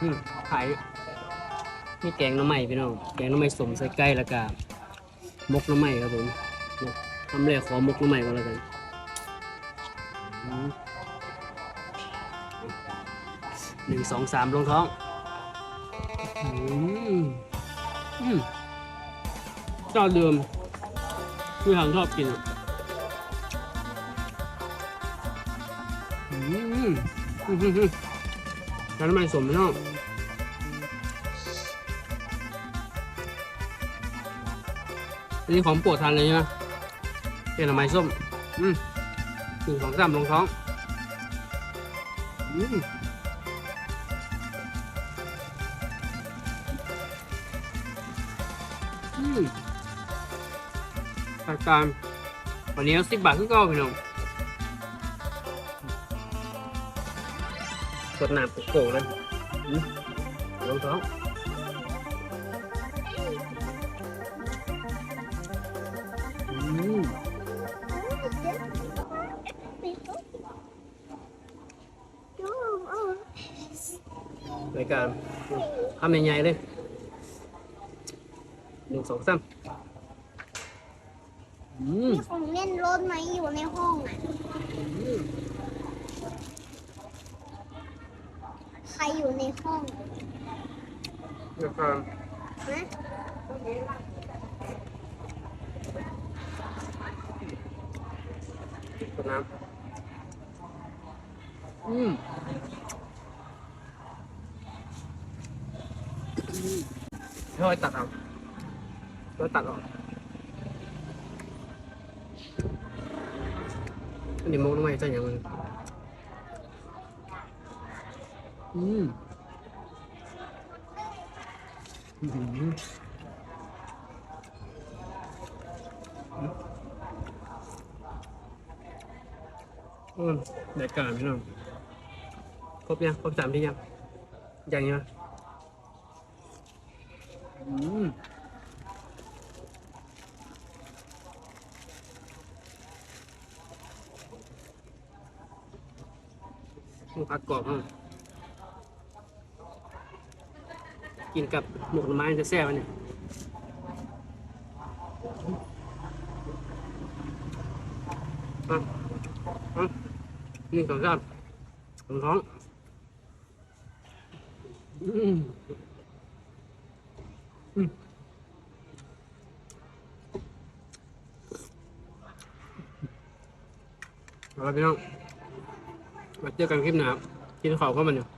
อืมขายนี่แกงน้ำใหม่พี่น้อง แกงน้ำใหม่สมใส่ไก่แล้วก็มกน้ำใหม่ครับผมทำเลยขอมกน้ำใหม่ก่อนแล้วกันหนึ่งสองสามลงท้องอืมอืมเจ้าเดิมที่ทางชอบกินอื้อหือืม แล้วน้ำมันสมไหมนองอันนี้ของโปรดทานเลยใช่ไหมเป็นหน่อไม้ส้ม อืมหนึ่งสองสามลงท้อง อืมอืมรายการวันนี้สิบบาทขึ้นก็พี่น้อง กดน้ำกดโกเลยอืมลงท้องอืมรายการทำใหญ่ๆเลยหนึ่งสองสามอืมมีของเล่นรถไหมอยู่ในห้องอะ ใครอยู่ในห้องรายการนะกดน้ำอืมค่อยตัดเอาค่อยตัดออกอันนี้มองทำไมใจอย่างมัน อืมอือหืออืมรายการพี่น้องครบยังครบสามที่ยังยังยังอืมหมูผัดกรอบอะ กินกับหมกหน่อไม้จะแซ่บอันนี้อะอะนี่สองสามสองท้องอืมอืมเอาละพี่น้องมาเจอกันคลิปหน้ากินข้าวเข้ามันอยู่มา